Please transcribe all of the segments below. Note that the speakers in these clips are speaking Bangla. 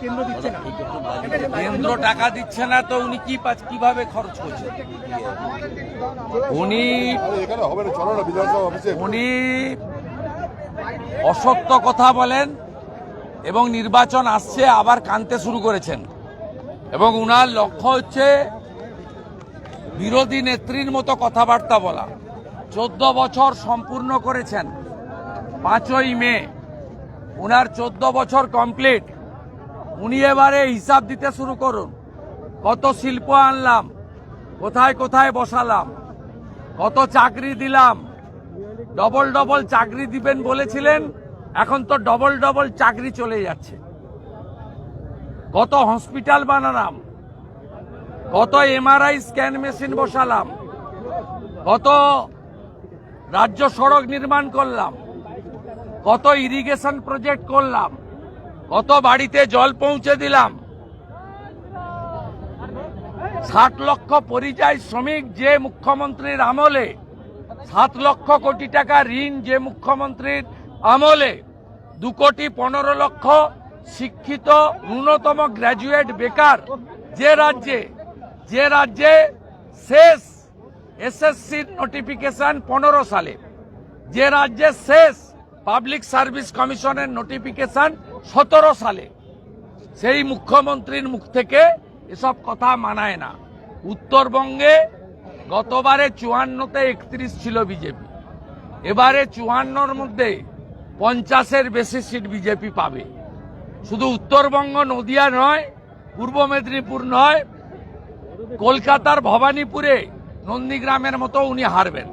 কেন্দ্র দিচ্ছে না? কেন্দ্র টাকা দিচ্ছে না তো উনি কি পাচ কীভাবে খরচ করছেন? উনি উনি অসত্য কথা বলেন এবং নির্বাচন আসছে আবার কানতে শুরু করেছেন। এবং উনার লক্ষ্য হচ্ছে বিরোধী নেত্রীর মতো কথাবার্তা বলা। চোদ্দ বছর সম্পূর্ণ করেছেন পাঁচই মে। উনার চোদ্দ বছর কমপ্লিট উনি এবারে হিসাব দিতে শুরু করুন। কত শিল্প আনলাম, কোথায় কোথায় বসালাম, কত চাকরি দিলাম ডবল ডবল চাকরি দিবেন বলেছিলেন, এখন তো ডবল ডবল চাকরি চলে যাচ্ছে। কত হসপিটাল বানালাম, কত এমআরআই স্ক্যান মেশিন বসালাম, কত রাজ্য সড়ক নির্মাণ করলাম কত ইরিগেশন প্রজেক্ট করলাম, কত বাড়িতে জল পৌঁছে দিলাম। ষাট লক্ষ পরিযায়ী শ্রমিক যে মুখ্যমন্ত্রীর আমলে সাত লক্ষ কোটি টাকা ঋণ যে মুখ্যমন্ত্রীর আমলে, দু কোটি পনেরো লক্ষ শিক্ষিত ন্যূনতম গ্র্যাজুয়েট বেকার যে রাজ্যে যে রাজ্যে শেষ এসএসসি নোটিফিকেশন পনেরো সালে, যে রাজ্যে শেষ পাবলিক সার্ভিস কমিশনের নোটিফিকেশন সতেরো সালে। সেই মুখ্যমন্ত্রীর মুখ থেকে এসব কথা মানায় না। উত্তরবঙ্গে গতবারে চুয়ান্নতে একত্রিশ ছিল বিজেপি। এবারে চুয়ান্নর মধ্যে পঞ্চাশের বেশি সিট বিজেপি পাবে। শুধু উত্তরবঙ্গ নদিয়া নয়, পূর্ব মেদিনীপুর নয়, কলকাতার ভবানীপুরে নন্দীগ্রামের মতো উনি হারবেন।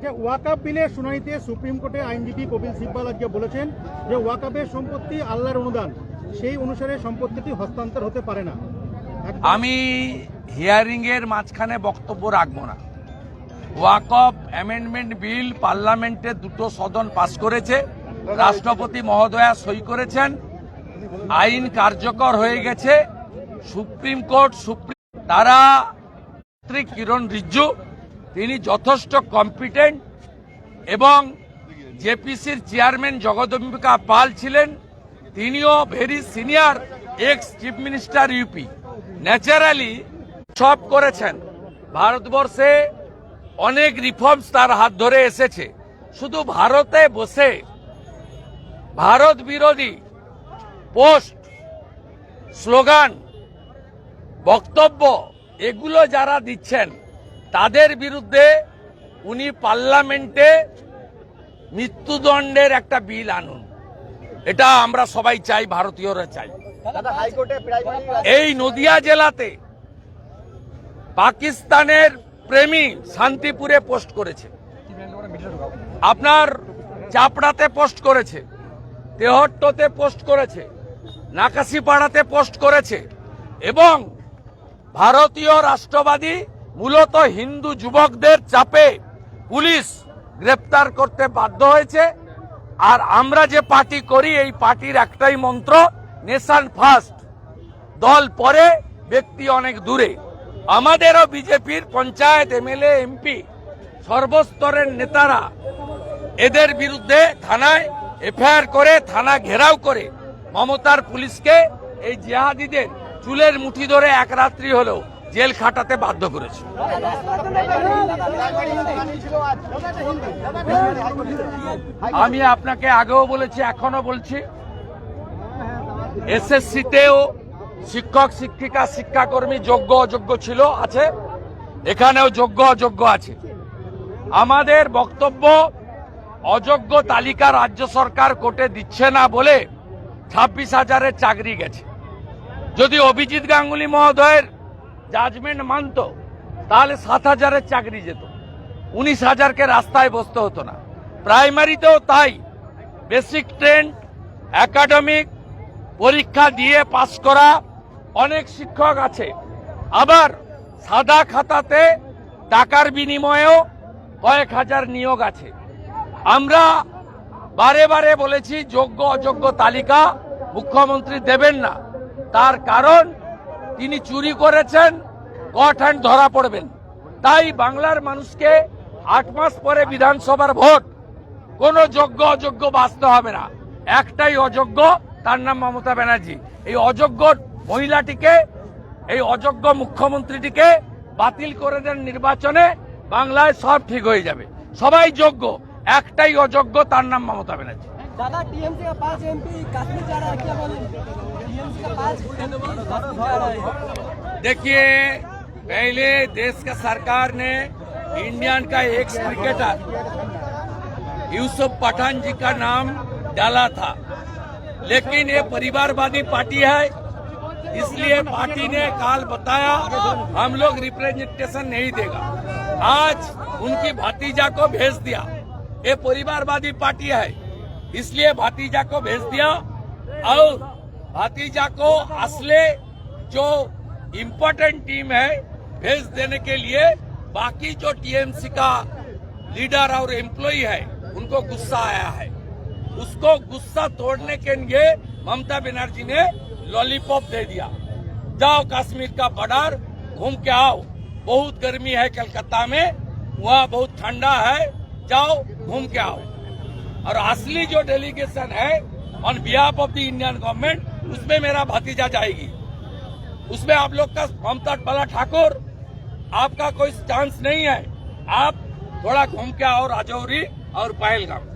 আচ্ছা ওয়াকাপ বিলের শুনানিতে সুপ্রিম কোর্টে আইনজীবী কপিল সিব্বাল আজকে বলেছেন যে ওয়াকাপের সম্পত্তি আল্লাহর অনুদান। সেই অনুসারে সম্পত্তিটি হস্তান্তর হতে পারে না। আমি হিয়ারিং এর মাঝখানে বক্তব্য রাখব না। ওয়াকফ অ্যামেন্ডমেন্ট বিল পার্লামেন্টে দুটো সদন পাশ করেছে। রাষ্ট্রপতি মহোদয়া সই করেছেন। আইন কার্যকর হয়ে গেছে। সুপ্রিম কোর্ট সুপ্রিম তারা কিরণ রিজ্জু তিনি যথেষ্ট কম্পিটেন্ট এবং জেপিসির চেয়ারম্যান জগদম্বিকা পাল ছিলেন। তিনিও very senior ex chief minister UP naturally সব করেছেন। ভারতবর্ষে অনেক রিফর্মস তার হাত ধরে এসেছে। শুধু ভারতে বসে ভারত বিরোধী পোস্ট স্লোগান বক্তব্য, এগুলো যারা দিচ্ছেন তাদের বিরুদ্ধে উনি পার্লামেন্টে মৃত্যুদণ্ডের একটা বিল আনুন। এটা আমরা সবাই চাই ভারতীয়রা চাই। এই নদিয়া জেলাতে পাকিস্তানের প্রেমী শান্তিপুরে পোস্ট করেছে। আপনার চাপড়াতে পোস্ট করেছে তেহট্টতে পোস্ট করেছে নাকাশিপাড়াতে পোস্ট করেছে এবং ভারতীয় রাষ্ট্রবাদী মূলত হিন্দু যুবকদের চাপে পুলিশ গ্রেপ্তার করতে বাধ্য হয়েছে। আর আমরা যে পার্টি করি, এই পার্টির একটাই মন্ত্র, নেশন ফার্স্ট দল পরে, ব্যক্তি অনেক দূরে। আমাদেরও বিজেপির পঞ্চায়েত এমএলএ, এমপি, সর্বস্তরের নেতারা এদের বিরুদ্ধে থানায় এফআইআর করে, থানা ঘেরাও করে মমতার পুলিশকে এই জেহাদিদের চুলের মুঠি ধরে এক রাত্রি হলেও জেল খাটাতে বাধ্য করেছে। আমি আপনাকে আগেও বলেছি এখনও বলছি। এসএসসিতেও শিক্ষক, শিক্ষিকা, শিক্ষাকর্মী যোগ্য, অযোগ্য ছিল, আছে। এখানেও যোগ্য, অযোগ্য আছে। আমাদের বক্তব্য, অযোগ্য তালিকা রাজ্য সরকার কোর্টে দিচ্ছে না বলে ছাব্বিশ হাজারের চাকরি গেছে। যদি অভিজিৎ গাঙ্গুলি মহোদয়ের জাজমেন্ট মানত, তাহলে সাত হাজারের চাকরি যেত। উনিশ হাজারকে রাস্তায় বসতে হতো না। প্রাইমারিতেও তাই। বেসিক ট্রেন্ড একাডেমিক পরীক্ষা দিয়ে পাশ করা অনেক শিক্ষক আছে। আবার সাদা খাতাতে টাকার বিনিময়েও কয়েক হাজার নিয়োগ আছে। আমরা বারে বারে বলেছি যোগ্য অযোগ্য তালিকা মুখ্যমন্ত্রী দেবেন না। তার কারণ তিনি চুরি করেছেন কট হ্যান্ড ধরা পড়বেন। তাই বাংলার মানুষকে আট মাস পরে বিধানসভার ভোট, কোনো যোগ্য অযোগ্য বাঁচতে হবে না। একটাই অযোগ্য, তার নাম মমতা ব্যানার্জি। এই অযোগ্য মহিলাটিকে, এই অযোগ্য মুখ্যমন্ত্রীটিকে বাতিল করে দেন নির্বাচনে, বাংলায় সব ঠিক হয়ে যাবে। সবাই যোগ্য, একটাই অযোগ্য, তার নাম মমতা ব্যানার্জি। দাদা টিএমসি পাঁচ এমপি, কাশ্মীর देखिए, पहले देश का सरकार ने इंडियन का एक क्रिकेटर यूसुफ पठान जी का नाम डाला था। लेकिन ये परिवारवादी पार्टी है, इसलिए पार्टी ने काल बताया, हम लोग रिप्रेजेंटेशन नहीं देगा। आज उनकी भतीजा को भेज दिया। ये परिवारवादी पार्टी है, इसलिए भतीजा को भेज दिया। और भतीजा को असले जो इम्पोर्टेंट टीम है, भेज देने के लिए बाकी जो टीएमसी का लीडर और एम्प्लॉय है, उनको गुस्सा आया है। उसको गुस्सा तोड़ने के लिए ममता बनर्जी ने लॉलीपॉप दे दिया। जाओ कश्मीर का बॉर्डर, घूम के आओ। बहुत गर्मी है कलकत्ता में, वहाँ बहुत ठंडा है, जाओ, घूम के आओ। और असली जो डेलीगेशन है on behalf of the Indian government उसमें मेरा भतीजा जाएगी। उसमें आप लोग का ममता बाला ठाकुर, आपका कोई चांस नहीं है। आप थोड़ा घूम के आओ राजौरी और पहलगाम।